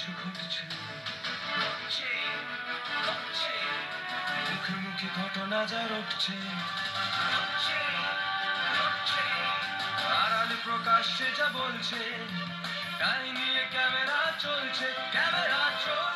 কিছু ঘটছে ঘটনা যা রটছে। আড়ালে প্রকাশ্যে যা বলছে, তাই নিয়ে ক্যামেরা চলছে ক্যামেরা চলছে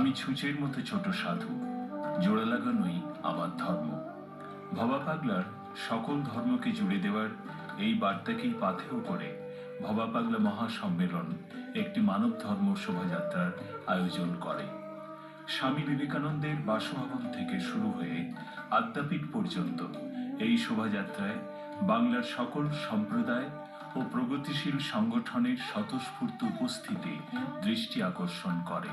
আমি ছুঁচের মতো ছোট সাধু, জোড়া লাগানোই আমার ধর্ম। ভবা পাগলার সকল ধর্মকে জুড়ে দেওয়ার এই বার্তাকেই পাথেয় করে ভবা পাগলা মহাসম্মেলন একটি মানব ধর্ম শোভাযাত্রার আয়োজন করে। স্বামী বিবেকানন্দের বাসভবন থেকে শুরু হয়ে আদ্যাপীঠ পর্যন্ত এই শোভাযাত্রায় বাংলার সকল সম্প্রদায় ও প্রগতিশীল সংগঠনের স্বতঃস্ফূর্ত উপস্থিতি দৃষ্টি আকর্ষণ করে।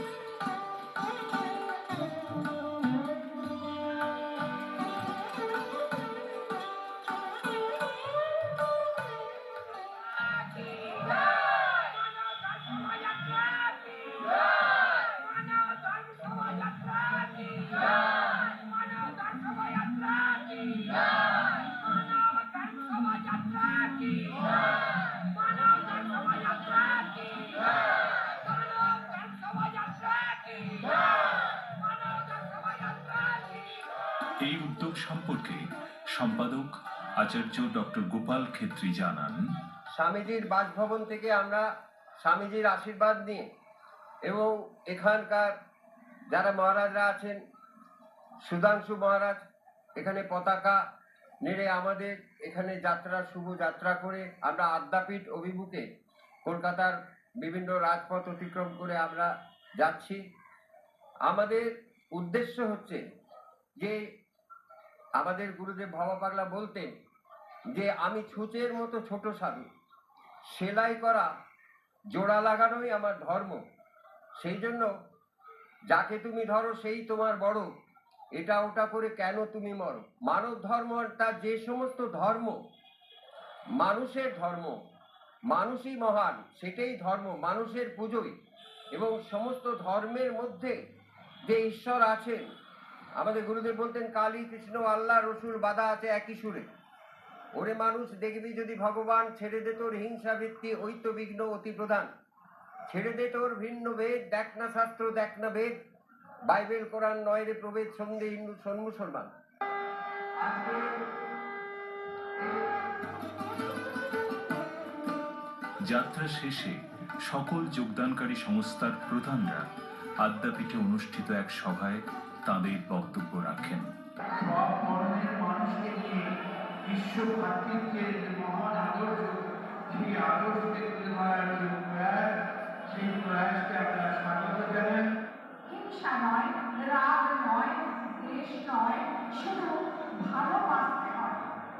উদ্যোগ সম্পর্কে সম্পাদক আচার্য ডক্টর গোপাল খেত্রী জানান। স্বামীজির বাসভবন থেকে আমরা স্বামীজির আশীর্বাদ নিয়ে এবং এখানকার যারা মহারাজরা আছেন, সুধাংশু মহারাজ, এখানে পতাকা নেড়ে আমাদের এখানে যাত্রা, শুভ যাত্রা করে আমরা আদ্যাপীঠ অভিমুখে কলকাতার বিভিন্ন রাজপথ অতিক্রম করে আমরা যাচ্ছি। আমাদের উদ্দেশ্য হচ্ছে যে আমাদের গুরুদেব ভবা পাগলা বলতেন যে, আমি ছুঁচের মতো ছোট সাধু। সেলাই করা, জোড়া লাগানোই আমার ধর্ম। সেই জন্য যাকে তুমি ধরো, সেই তোমার বড়। এটা ওটা করে কেন তুমি মরো? মানব ধর্ম তার যে সমস্ত ধর্ম, মানুষের ধর্ম, মানুষই মহান, সেটাই ধর্ম, মানুষের পুজোই। এবং সমস্ত ধর্মের মধ্যে যে ঈশ্বর আছেন আমাদের গুরুদেব বলতেন, কালী, কৃষ্ণ, আল্লাহ, রসুল, বাধা আছে একই সুরে। ওরে মানুষ, দেখবি যদি ভগবান ছেড়ে দে তোর হিংসা বৃত্তি ঐত্য বিঘ্ন অতি প্রধান। ছেড়ে দে তোর ভিন্ন বেদ, দেখ না শাস্ত্র, দেখ না বেদ। বাইবেল, কোরআন, নয় রে প্রভেদ, সন্ধে হিন্দু, সন মুসলমান। যাত্রা শেষে সকল যোগদানকারী সংস্থার প্রধানরা আদ্যাপীঠে অনুষ্ঠিত এক সভায় তাঁদের বক্তব্য রাখেন। হিংসা নয় রাগ নয় দেশ নয় শুধু ভালোবাসতে হয়।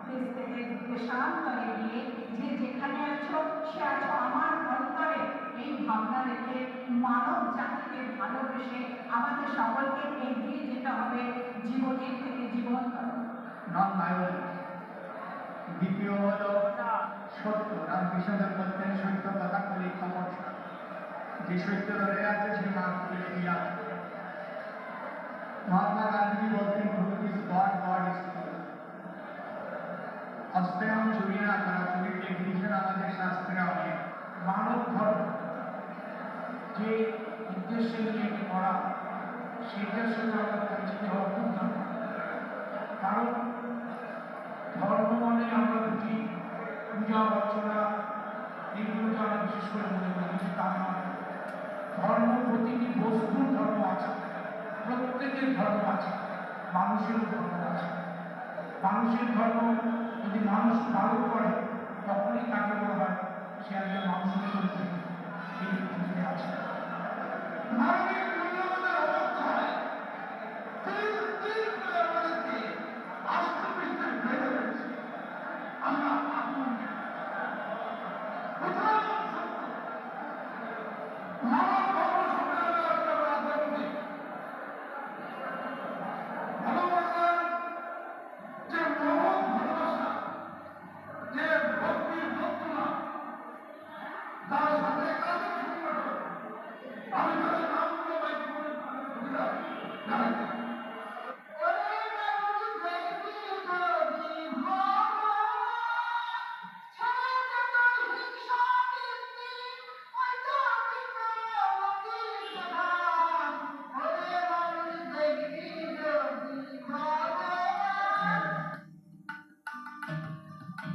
দেশ থেকে দেশান্তরে গিয়ে যে যেখানে আছো সে আছো আমার অন্তরে এই ভাবনা রেখে মানব জাতিকে ভালোবেসে আমাদের সকলকে এগিয়ে যেতে হবে জীবনের থেকে জীবন নন দ্বিতীয় হল সত্য। সত্য কথা বলি, খবর যে সত্য আছে, সে মহাত্মা গান্ধী বলতেন truth is God God is না আমাদের শাস্ত্রে অনেক। মানব ধর্ম যে উদ্দেশ্যে নিয়ে এটি করা সেইটার সঙ্গে আমরা পরিচিত হওয়া খুব দরকার। কারণ ধর্ম মানে আমরা বুঝি পূজা, অর্চনা এগুলোকে আমরা বিশেষ করে মনে করি কিন্তু তা নয়। ধর্ম প্রতিটি বস্তুর ধর্ম আছে, প্রত্যেকের ধর্ম আছে মানুষেরও ধর্ম আছে। মানুষের ধর্ম যদি মানুষ পালন করে, তখনই তাকে বলা হয় সে একজন মানুষের চরিত্র এই পৃথিবীতে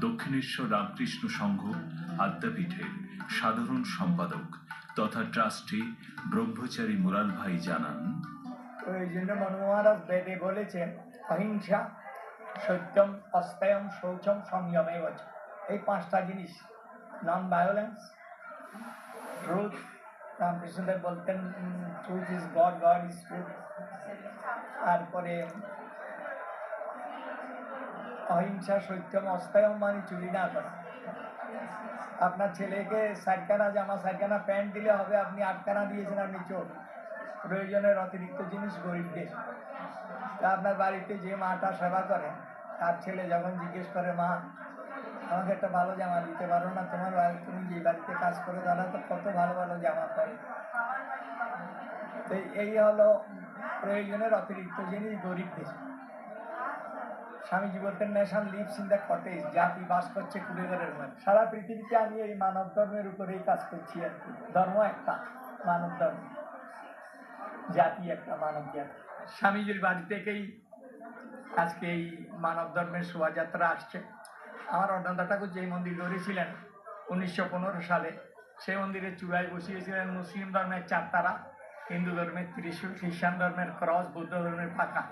দক্ষিণেশ্বর রামকৃষ্ণ সংঘ আদ্যাপীঠের সাধারণ সম্পাদক তথা ট্রাস্টি ব্রহ্মচারী মুরাল ভাই জানান। এই জন্য মনু মহারাজ বেদে বলেছেন, অহিংসা, সত্যম, অস্তয়ম, শৌচম সংযমে বচ এই পাঁচটা জিনিস নন ভায়োলেন্স ট্রুথ রামকৃষ্ণদেব বলতেন truth is God God is truth তারপরে অহিংসা সত্যম অস্তয়ম মানে চুরি না করা। আপনার ছেলেকে সারকানা জামা সারকানা প্যান্ট দিলে হবে, আপনি আটকানা দিয়েছেন আপনি চোর। প্রয়োজনের অতিরিক্ত জিনিস গরিবদের তা আপনার বাড়িতে যে মাটা সেবা করে, তার ছেলে যখন জিজ্ঞেস করে, মা, আমাকে একটা ভালো জামা দিতে পারো না? তোমার তুমি যে বাড়িতে কাজ করে, তারা তো কত ভালো ভালো জামা পরে। তো এই হলো প্রয়োজনের অতিরিক্ত জিনিস গরিবদের স্বামীজি বলতেন nation lives in the cottage জাতি বাস করছে কুড়েঘরের মধ্যে। সারা পৃথিবীতে আমি এই মানব ধর্মের উপরেই কাজ করছি আর কি। ধর্ম একটা মানব ধর্ম জাতি একটা, মানব জাতি। স্বামীজির বাড়ি থেকেই আজকে এই মানব ধর্মের শোভাযাত্রা আসছে। আমার অনন্ত ঠাকুর যেই মন্দির গড়েছিলেন উনিশশো পনেরো সালে, সেই মন্দিরের চূড়ায় বসিয়েছিলেন মুসলিম ধর্মের চারতারা, হিন্দু ধর্মের ত্রিশূল খ্রিস্টান ধর্মের ক্রস, বৌদ্ধ ধর্মের পাকা।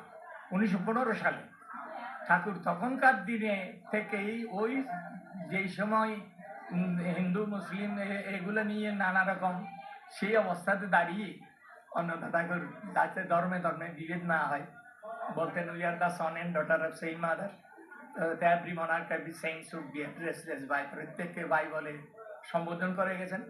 উনিশশো পনেরো সালে ঠাকুর তখনকার দিনে থেকেই ওই যেই সময় হিন্দু, মুসলিম এগুলো নিয়ে নানা রকম সেই অবস্থাতে দাঁড়িয়ে অন্নদা ঠাকুর যাতে ধর্মে ধর্মে বিভেদ না হয়, বলতেন we are the son and daughter of সেই mother every monarch every saint should be addressless by প্রত্যেককে বাই বলে সম্বোধন করে গেছেন।